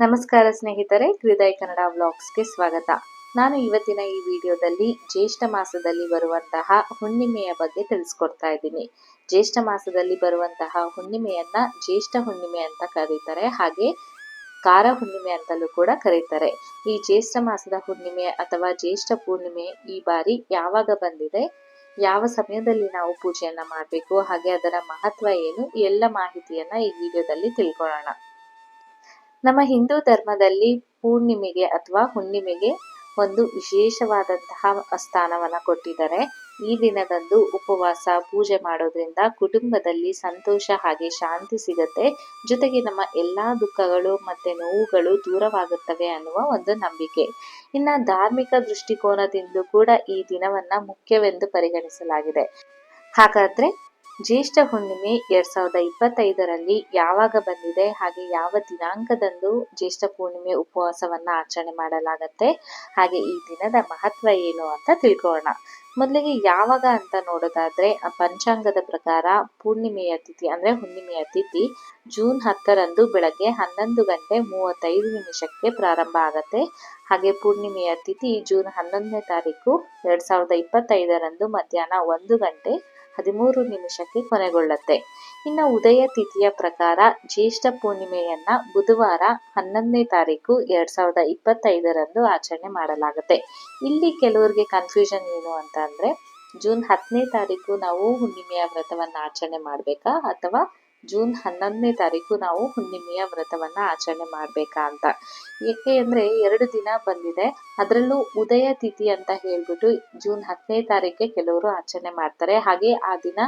ನಮಸ್ಕಾರ ಸ್ನೇಹಿತರೆ, ಹೃದಯ ಕನ್ನಡ ವ್ಲಾಗ್ಸ್ಗೆ ಸ್ವಾಗತ. ನಾನು ಇವತ್ತಿನ ಈ ವಿಡಿಯೋದಲ್ಲಿ ಜ್ಯೇಷ್ಠ ಮಾಸದಲ್ಲಿ ಬರುವಂತಹ ಹುಣ್ಣಿಮೆಯ ಬಗ್ಗೆ ತಿಳಿಸ್ಕೊಡ್ತಾ ಇದ್ದೀನಿ. ಜ್ಯೇಷ್ಠ ಮಾಸದಲ್ಲಿ ಬರುವಂತಹ ಹುಣ್ಣಿಮೆಯನ್ನ ಜ್ಯೇಷ್ಠ ಹುಣ್ಣಿಮೆ ಅಂತ ಕರೀತಾರೆ. ಹಾಗೆ ಕಾರ ಹುಣ್ಣಿಮೆ ಅಂತಲೂ ಕೂಡ ಕರೀತಾರೆ. ಈ ಜ್ಯೇಷ್ಠ ಮಾಸದ ಹುಣ್ಣಿಮೆ ಅಥವಾ ಜ್ಯೇಷ್ಠ ಪೂರ್ಣಿಮೆ ಈ ಬಾರಿ ಯಾವಾಗ ಬಂದಿದೆ, ಯಾವ ಸಮಯದಲ್ಲಿ ನಾವು ಪೂಜೆಯನ್ನ ಮಾಡಬೇಕು, ಹಾಗೆ ಅದರ ಮಹತ್ವ ಏನು ಎಲ್ಲ ಮಾಹಿತಿಯನ್ನ ಈ ವಿಡಿಯೋದಲ್ಲಿ ತಿಳ್ಕೊಳ್ಳೋಣ. ನಮ್ಮ ಹಿಂದೂ ಧರ್ಮದಲ್ಲಿ ಪೂರ್ಣಿಮೆಗೆ ಅಥವಾ ಹುಣ್ಣಿಮೆಗೆ ಒಂದು ವಿಶೇಷವಾದಂತಹ ಸ್ಥಾನವನ್ನ ಕೊಟ್ಟಿದ್ದಾರೆ. ಈ ದಿನದಂದು ಉಪವಾಸ, ಪೂಜೆ ಮಾಡೋದ್ರಿಂದ ಕುಟುಂಬದಲ್ಲಿ ಸಂತೋಷ ಹಾಗೆ ಶಾಂತಿ ಸಿಗತ್ತೆ. ಜೊತೆಗೆ ನಮ್ಮ ಎಲ್ಲಾ ದುಃಖಗಳು ಮತ್ತೆ ನೋವುಗಳು ದೂರವಾಗುತ್ತವೆ ಅನ್ನುವ ಒಂದು ನಂಬಿಕೆ. ಇನ್ನ ಧಾರ್ಮಿಕ ದೃಷ್ಟಿಕೋನದಿಂದ ಕೂಡ ಈ ದಿನವನ್ನ ಮುಖ್ಯವೆಂದು ಪರಿಗಣಿಸಲಾಗಿದೆ. ಹಾಗಾದ್ರೆ ಜ್ಯೇಷ್ಠ ಹುಣ್ಣಿಮೆ ಎರಡ್ ಸಾವಿರದ ಇಪ್ಪತ್ತೈದರಲ್ಲಿ ಯಾವಾಗ ಬಂದಿದೆ ಹಾಗೆ ಯಾವ ದಿನಾಂಕದಂದು ಜ್ಯೇಷ್ಠ ಪೂರ್ಣಿಮೆ ಉಪವಾಸವನ್ನ ಆಚರಣೆ ಮಾಡಲಾಗತ್ತೆ? ಹಾಗೆ ಈ ದಿನದ ಮಹತ್ವ ಏನು ಅಂತ ತಿಳ್ಕೊಳ್ಳೋಣ. ಮೊದಲಿಗೆ ಯಾವಾಗ ಅಂತ ನೋಡೋದಾದ್ರೆ ಪಂಚಾಂಗದ ಪ್ರಕಾರ ಪೂರ್ಣಿಮೆಯ ತಿಥಿ ಅಂದ್ರೆ ಹುಣ್ಣಿಮೆಯ ತಿಥಿ ಜೂನ್ ಹತ್ತರಂದು ಬೆಳಗ್ಗೆ ಹನ್ನೊಂದು ಗಂಟೆ ಮೂವತ್ತೈದು ನಿಮಿಷಕ್ಕೆ ಪ್ರಾರಂಭ ಆಗತ್ತೆ. ಹಾಗೆ ಪೂರ್ಣಿಮೆಯ ತಿಥಿ ಜೂನ್ ಹನ್ನೊಂದನೇ ತಾರೀಕು ಎರಡ್ ಸಾವಿರದ ಇಪ್ಪತ್ತೈದರಂದು ಮಧ್ಯಾಹ್ನ ಒಂದು ಗಂಟೆ ಹದಿಮೂರು ನಿಮಿಷಕ್ಕೆ ಕೊನೆಗೊಳ್ಳುತ್ತೆ. ಇನ್ನು ಉದಯ ತಿಥಿಯ ಪ್ರಕಾರ ಜ್ಯೇಷ್ಠ ಪೂರ್ಣಿಮೆಯನ್ನ ಬುಧವಾರ ಹನ್ನೊಂದನೇ ತಾರೀಕು ಎರಡ್ ಸಾವಿರದ ಇಪ್ಪತ್ತೈದರಂದು ಆಚರಣೆ ಮಾಡಲಾಗುತ್ತೆ. ಇಲ್ಲಿ ಕೆಲವರಿಗೆ ಕನ್ಫ್ಯೂಷನ್ ಏನು ಅಂತ ಅಂದ್ರೆ, ಜೂನ್ ಹತ್ತನೇ ತಾರೀಕು ನಾವು ಹುಣ್ಣಿಮೆಯ ವ್ರತವನ್ನ ಆಚರಣೆ ಮಾಡ್ಬೇಕಾ ಅಥವಾ ಜೂನ್ ಹನ್ನೊಂದನೇ ತಾರೀಕು ನಾವು ಹುಣ್ಣಿಮೆಯ ವ್ರತವನ್ನ ಆಚರಣೆ ಮಾಡ್ಬೇಕಾ ಅಂತ. ಏಕೆ ಅಂದ್ರೆ ಎರಡು ದಿನ ಬಂದಿದೆ. ಅದರಲ್ಲೂ ಉದಯ ತಿಥಿ ಅಂತ ಹೇಳ್ಬಿಟ್ಟು ಜೂನ್ ಹತ್ತನೇ ತಾರೀಕಿಗೆ ಕೆಲವರು ಆಚರಣೆ ಮಾಡ್ತಾರೆ. ಹಾಗೆ ಆ ದಿನ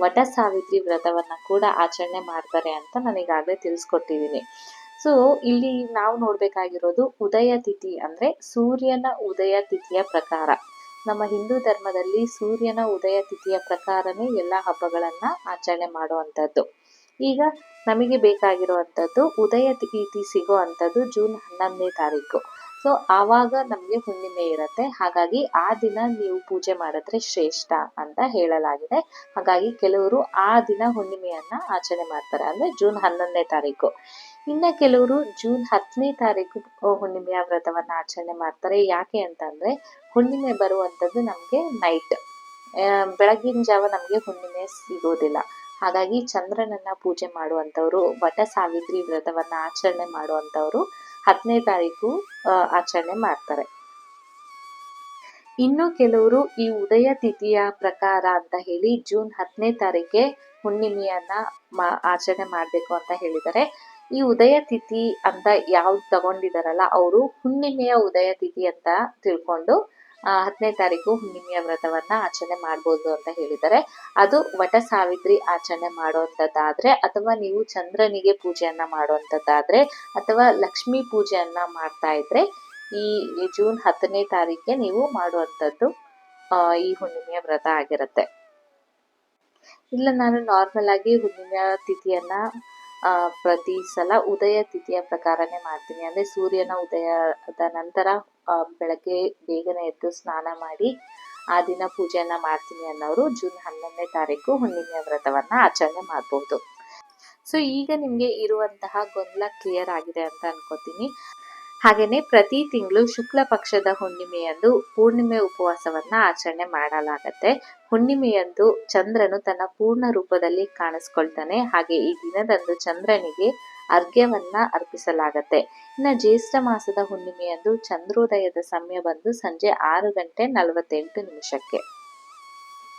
ವಟ ಸಾವಿತ್ರಿ ವ್ರತವನ್ನ ಕೂಡ ಆಚರಣೆ ಮಾಡ್ತಾರೆ ಅಂತ ನನಗಾಗಲೇ ತಿಳಿಸ್ಕೊಟ್ಟಿದ್ದೀನಿ ಸೊ ಇಲ್ಲಿ ನಾವು ನೋಡಬೇಕಾಗಿರೋದು ಉದಯ ತಿಥಿ ಅಂದ್ರೆ ಸೂರ್ಯನ ಉದಯ ತಿಥಿಯ ಪ್ರಕಾರ. ನಮ್ಮ ಹಿಂದೂ ಧರ್ಮದಲ್ಲಿ ಸೂರ್ಯನ ಉದಯ ತಿಥಿಯ ಪ್ರಕಾರನೇ ಎಲ್ಲ ಹಬ್ಬಗಳನ್ನ ಆಚರಣೆ ಮಾಡುವಂಥದ್ದು. ಈಗ ನಮಗೆ ಬೇಕಾಗಿರುವಂಥದ್ದು ಉದಯ ತಿಥಿ ಸಿಗೋ ಅಂಥದ್ದು ಜೂನ್ ಹನ್ನೊಂದನೇ ತಾರೀಕು. ಸೊ ಆವಾಗ ನಮಗೆ ಹುಣ್ಣಿಮೆ ಇರುತ್ತೆ. ಹಾಗಾಗಿ ಆ ದಿನ ನೀವು ಪೂಜೆ ಮಾಡಿದ್ರೆ ಶ್ರೇಷ್ಠ ಅಂತ ಹೇಳಲಾಗಿದೆ. ಹಾಗಾಗಿ ಕೆಲವರು ಆ ದಿನ ಹುಣ್ಣಿಮೆಯನ್ನ ಆಚರಣೆ ಮಾಡ್ತಾರೆ ಅಂದ್ರೆ ಜೂನ್ ಹನ್ನೊಂದನೇ ತಾರೀಕು. ಇನ್ನ ಕೆಲವರು ಜೂನ್ ಹತ್ತನೇ ತಾರೀಕು ಹುಣ್ಣಿಮೆಯ ವ್ರತವನ್ನ ಆಚರಣೆ ಮಾಡ್ತಾರೆ. ಯಾಕೆ ಅಂತಂದ್ರೆ ಹುಣ್ಣಿಮೆ ಬರುವಂತದ್ದು ನಮ್ಗೆ ನೈಟ್ ಬೆಳಗಿನ ಜಾವ ನಮ್ಗೆ ಹುಣ್ಣಿಮೆ ಸಿಗೋದಿಲ್ಲ. ಹಾಗಾಗಿ ಚಂದ್ರನನ್ನ ಪೂಜೆ ಮಾಡುವಂಥವ್ರು, ವಟ ಸಾವಿತ್ರಿ ವ್ರತವನ್ನ ಆಚರಣೆ ಮಾಡುವಂಥವ್ರು ಹತ್ತನೇ ತಾರೀಕು ಆಚರಣೆ ಮಾಡ್ತಾರೆ. ಇನ್ನು ಕೆಲವರು ಈ ಉದಯ ತಿಥಿಯ ಪ್ರಕಾರ ಅಂತ ಹೇಳಿ ಜೂನ್ ಹತ್ತನೇ ತಾರೀಕೆ ಹುಣ್ಣಿಮೆಯನ್ನ ಆಚರಣೆ ಮಾಡಬೇಕು ಅಂತ ಹೇಳಿದ್ದಾರೆ. ಈ ಉದಯ ತಿಥಿ ಅಂತ ಯಾವ್ದು ತಗೊಂಡಿದಾರಲ್ಲ, ಅವರು ಹುಣ್ಣಿಮೆಯ ಉದಯ ತಿಥಿ ಅಂತ ತಿಳ್ಕೊಂಡು ಹತ್ತನೇ ತಾರೀಕು ಹುಣ್ಣಿಮೆಯ ವ್ರತವನ್ನ ಆಚರಣೆ ಮಾಡ್ಬೋದು ಅಂತ ಹೇಳಿದ್ದಾರೆ. ಅದು ವಟ ಸಾವಿತ್ರಿ ಆಚರಣೆ ಮಾಡುವಂತದ್ದಾದ್ರೆ ಅಥವಾ ನೀವು ಚಂದ್ರನಿಗೆ ಪೂಜೆಯನ್ನ ಮಾಡುವಂತದ್ದಾದ್ರೆ ಅಥವಾ ಲಕ್ಷ್ಮಿ ಪೂಜೆಯನ್ನ ಮಾಡ್ತಾ ಇದ್ರೆ ಈ ಜೂನ್ ಹತ್ತನೇ ತಾರೀಕಿಗೆ ನೀವು ಮಾಡುವಂಥದ್ದು ಈ ಹುಣ್ಣಿಮೆಯ ವ್ರತ ಆಗಿರುತ್ತೆ. ಇಲ್ಲ, ನಾನು ನಾರ್ಮಲ್ ಆಗಿ ಹುಣ್ಣಿಮೆಯ ತಿಥಿಯನ್ನ ಪ್ರತಿ ಸಲ ಉದಯ ತಿಥಿಯ ಪ್ರಕಾರನೇ ಮಾಡ್ತೀನಿ. ಅಂದ್ರೆ ಸೂರ್ಯನ ಉದಯದ ನಂತರ ಬೆಳಗ್ಗೆ ಬೇಗನೆ ಎದ್ದು ಸ್ನಾನ ಮಾಡಿ ಆ ದಿನ ಪೂಜೆಯನ್ನ ಮಾಡ್ತೀನಿ ಅನ್ನೋರು ಜೂನ್ ಹನ್ನೊಂದನೇ ತಾರೀಕು ಹುಣ್ಣಿಮೆಯ ವ್ರತವನ್ನ ಆಚರಣೆ ಮಾಡಬಹುದು ಸೊ ಈಗ ನಿಮ್ಗೆ ಇರುವಂತಹ ಗೊಂದಲ ಕ್ಲಿಯರ್ ಆಗಿದೆ ಅಂತ ಅನ್ಕೋತೀನಿ. ಹಾಗೇನೆ ಪ್ರತಿ ತಿಂಗಳು ಶುಕ್ಲ ಪಕ್ಷದ ಹುಣ್ಣಿಮೆಯಂದು ಪೂರ್ಣಿಮೆ ಉಪವಾಸವನ್ನ ಆಚರಣೆ ಮಾಡಲಾಗತ್ತೆ. ಹುಣ್ಣಿಮೆಯಂದು ಚಂದ್ರನು ತನ್ನ ಪೂರ್ಣ ರೂಪದಲ್ಲಿ ಕಾಣಿಸ್ಕೊಳ್ತಾನೆ. ಹಾಗೆ ಈ ದಿನದಂದು ಚಂದ್ರನಿಗೆ ಅರ್ಘ್ಯವನ್ನ ಅರ್ಪಿಸಲಾಗತ್ತೆ. ಇನ್ನು ಜ್ಯೇಷ್ಠ ಮಾಸದ ಹುಣ್ಣಿಮೆಯಂದು ಚಂದ್ರೋದಯದ ಸಮಯ ಬಂದು ಸಂಜೆ ಆರು ಗಂಟೆ ನಲವತ್ತೆಂಟು ನಿಮಿಷಕ್ಕೆ.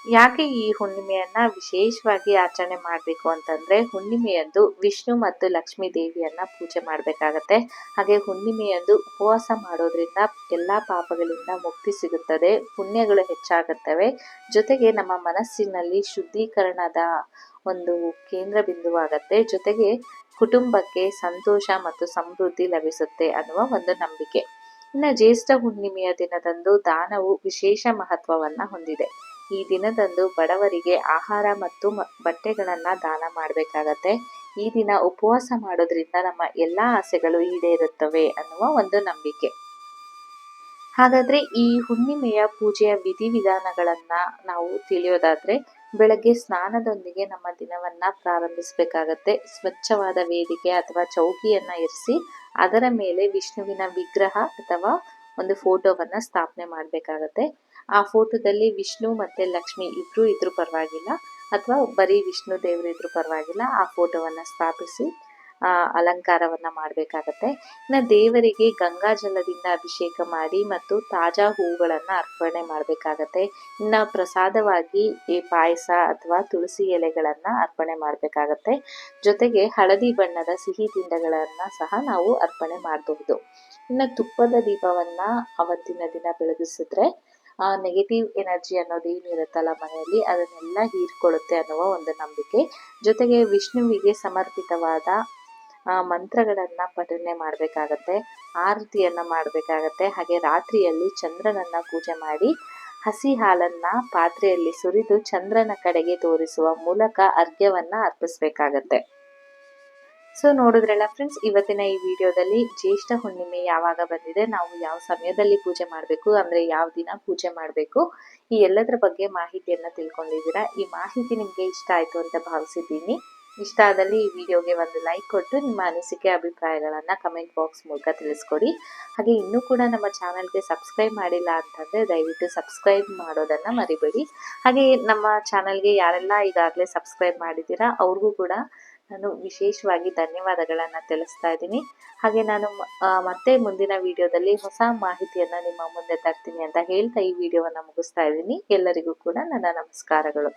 ಯಾಕೆ ಈ ಹುಣ್ಣಿಮೆಯನ್ನ ವಿಶೇಷವಾಗಿ ಆಚರಣೆ ಮಾಡಬೇಕು ಅಂತಂದ್ರೆ ಹುಣ್ಣಿಮೆಯಂದು ವಿಷ್ಣು ಮತ್ತು ಲಕ್ಷ್ಮೀ ದೇವಿಯನ್ನ ಪೂಜೆ ಮಾಡಬೇಕಾಗತ್ತೆ. ಹಾಗೆ ಹುಣ್ಣಿಮೆಯಂದು ಉಪವಾಸ ಮಾಡೋದ್ರಿಂದ ಎಲ್ಲಾ ಪಾಪಗಳಿಂದ ಮುಕ್ತಿ ಸಿಗುತ್ತದೆ, ಪುಣ್ಯಗಳು ಹೆಚ್ಚಾಗುತ್ತವೆ. ಜೊತೆಗೆ ನಮ್ಮ ಮನಸ್ಸಿನಲ್ಲಿ ಶುದ್ಧೀಕರಣದ ಒಂದು ಕೇಂದ್ರ ಬಿಂದುವಾಗತ್ತೆ. ಜೊತೆಗೆ ಕುಟುಂಬಕ್ಕೆ ಸಂತೋಷ ಮತ್ತು ಸಮೃದ್ಧಿ ಲಭಿಸುತ್ತೆ ಅನ್ನುವ ಒಂದು ನಂಬಿಕೆ. ಇನ್ನು ಜ್ಯೇಷ್ಠ ಹುಣ್ಣಿಮೆಯ ದಿನದಂದು ದಾನವು ವಿಶೇಷ ಮಹತ್ವವನ್ನ ಹೊಂದಿದೆ. ಈ ದಿನದಂದು ಬಡವರಿಗೆ ಆಹಾರ ಮತ್ತು ಬಟ್ಟೆಗಳನ್ನ ದಾನ ಮಾಡಬೇಕಾಗತ್ತೆ. ಈ ದಿನ ಉಪವಾಸ ಮಾಡೋದ್ರಿಂದ ನಮ್ಮ ಎಲ್ಲಾ ಆಸೆಗಳು ಈಡೇರುತ್ತವೆ ಅನ್ನುವ ಒಂದು ನಂಬಿಕೆ. ಹಾಗಾದ್ರೆ ಈ ಹುಣ್ಣಿಮೆಯ ಪೂಜೆಯ ವಿಧಿವಿಧಾನಗಳನ್ನ ನಾವು ತಿಳಿಯೋದಾದ್ರೆ ಬೆಳಗ್ಗೆ ಸ್ನಾನದೊಂದಿಗೆ ನಮ್ಮ ದಿನವನ್ನ ಪ್ರಾರಂಭಿಸಬೇಕಾಗತ್ತೆ. ಸ್ವಚ್ಛವಾದ ವೇದಿಕೆ ಅಥವಾ ಚೌಕಿಯನ್ನ ಇರಿಸಿ ಅದರ ಮೇಲೆ ವಿಷ್ಣುವಿನ ವಿಗ್ರಹ ಅಥವಾ ಒಂದು ಫೋಟೋವನ್ನ ಸ್ಥಾಪನೆ ಮಾಡಬೇಕಾಗತ್ತೆ. ಆ ಫೋಟೋದಲ್ಲಿ ವಿಷ್ಣು ಮತ್ತೆ ಲಕ್ಷ್ಮಿ ಇಬ್ರು ಇದ್ರೂ ಪರವಾಗಿಲ್ಲ. ಅಥವಾ ಬರೀ ವಿಷ್ಣು ದೇವರು ಇದ್ರೂ ಪರವಾಗಿಲ್ಲ. ಆ ಫೋಟೋವನ್ನು ಸ್ಥಾಪಿಸಿ, ಆ, ಅಲಂಕಾರವನ್ನ ಮಾಡಬೇಕಾಗತ್ತೆ. ಇನ್ನು ದೇವರಿಗೆ ಗಂಗಾ ಜಲದಿಂದ ಅಭಿಷೇಕ ಮಾಡಿ ಮತ್ತು ತಾಜಾ ಹೂಗಳನ್ನ ಅರ್ಪಣೆ ಮಾಡಬೇಕಾಗತ್ತೆ. ಇನ್ನ ಪ್ರಸಾದವಾಗಿ ಈ ಪಾಯಸ ಅಥವಾ ತುಳಸಿ ಎಲೆಗಳನ್ನ ಅರ್ಪಣೆ ಮಾಡಬೇಕಾಗತ್ತೆ. ಜೊತೆಗೆ ಹಳದಿ ಬಣ್ಣದ ಸಿಹಿ ತಿಂಡಗಳನ್ನು ಸಹ ನಾವು ಅರ್ಪಣೆ ಮಾಡಬಹುದು. ಇನ್ನು ತುಪ್ಪದ ದೀಪವನ್ನ ಅವತ್ತಿನ ದಿನ ಬೆಳಗಿಸಿದ್ರೆ ಆ ನೆಗೆಟಿವ್ ಎನರ್ಜಿ ಅನ್ನೋದು ಏನಿರುತ್ತಲ್ಲ ಮನೆಯಲ್ಲಿ, ಅದನ್ನೆಲ್ಲ ಹೀರ್ಕೊಳ್ಳುತ್ತೆ ಅನ್ನುವ ಒಂದು ನಂಬಿಕೆ. ಜೊತೆಗೆ ವಿಷ್ಣುವಿಗೆ ಸಮರ್ಪಿತವಾದ ಮಂತ್ರಗಳನ್ನ ಪಠನೆ ಮಾಡಬೇಕಾಗತ್ತೆ, ಆರತಿಯನ್ನ ಮಾಡಬೇಕಾಗತ್ತೆ, ಹಾಗೆ ರಾತ್ರಿಯಲ್ಲಿ ಚಂದ್ರನನ್ನ ಪೂಜೆ ಮಾಡಿ, ಹಸಿ ಹಾಲನ್ನ ಪಾತ್ರೆಯಲ್ಲಿ ಸುರಿದು ಚಂದ್ರನ ಕಡೆಗೆ ತೋರಿಸುವ ಮೂಲಕ ಅರ್ಘ್ಯವನ್ನ ಅರ್ಪಿಸ್ಬೇಕಾಗತ್ತೆ. ಸೊ ನೋಡಿದ್ರಲ್ಲ ಫ್ರೆಂಡ್ಸ್ ಇವತ್ತಿನ ಈ ವಿಡಿಯೋದಲ್ಲಿ ಜ್ಯೇಷ್ಠ ಹುಣ್ಣಿಮೆ ಯಾವಾಗ ಬಂದಿದೆ, ನಾವು ಯಾವ ಸಮಯದಲ್ಲಿ ಪೂಜೆ ಮಾಡಬೇಕು, ಅಂದ್ರೆ ಯಾವ ದಿನ ಪೂಜೆ ಮಾಡಬೇಕು, ಈ ಎಲ್ಲದರ ಬಗ್ಗೆ ಮಾಹಿತಿಯನ್ನು ತಿಳ್ಕೊಂಡಿದ್ದೀರಾ? ಈ ಮಾಹಿತಿ ನಿಮಗೆ ಇಷ್ಟ ಆಯಿತು ಅಂತ ಭಾವಿಸಿದ್ದೀನಿ. ಇಷ್ಟ ಆದಲ್ಲಿ ಈ ವಿಡಿಯೋಗೆ ಒಂದು ಲೈಕ್ ಕೊಟ್ಟು ನಿಮ್ಮ ಅನಿಸಿಕೆ, ಅಭಿಪ್ರಾಯಗಳನ್ನು ಕಮೆಂಟ್ ಬಾಕ್ಸ್ ಮೂಲಕ ತಿಳಿಸ್ಕೊಡಿ. ಹಾಗೆ ಇನ್ನೂ ಕೂಡ ನಮ್ಮ ಚಾನಲ್ಗೆ ಸಬ್ಸ್ಕ್ರೈಬ್ ಮಾಡಿಲ್ಲ ಅಂತಂದರೆ ದಯವಿಟ್ಟು ಸಬ್ಸ್ಕ್ರೈಬ್ ಮಾಡೋದನ್ನ ಮರಿಬೇಡಿ. ಹಾಗೆ ನಮ್ಮ ಚಾನಲ್ಗೆ ಯಾರೆಲ್ಲ ಈಗಾಗಲೇ ಸಬ್ಸ್ಕ್ರೈಬ್ ಮಾಡಿದ್ದೀರಾ, ಅವ್ರಿಗೂ ಕೂಡ ನಾನು ವಿಶೇಷವಾಗಿ ಧನ್ಯವಾದಗಳನ್ನ ತಿಳಿಸ್ತಾ ಇದ್ದೀನಿ. ಹಾಗೆ ನಾನು ಮತ್ತೆ ಮುಂದಿನ ವಿಡಿಯೋದಲ್ಲಿ ಹೊಸ ಮಾಹಿತಿಯನ್ನು ನಿಮ್ಮ ಮುಂದೆ ತರ್ತೀನಿ ಅಂತ ಹೇಳ್ತಾ ಈ ವಿಡಿಯೋವನ್ನ ಮುಗಿಸ್ತಾ ಇದ್ದೀನಿ. ಎಲ್ಲರಿಗೂ ಕೂಡ ನನ್ನ ನಮಸ್ಕಾರಗಳು.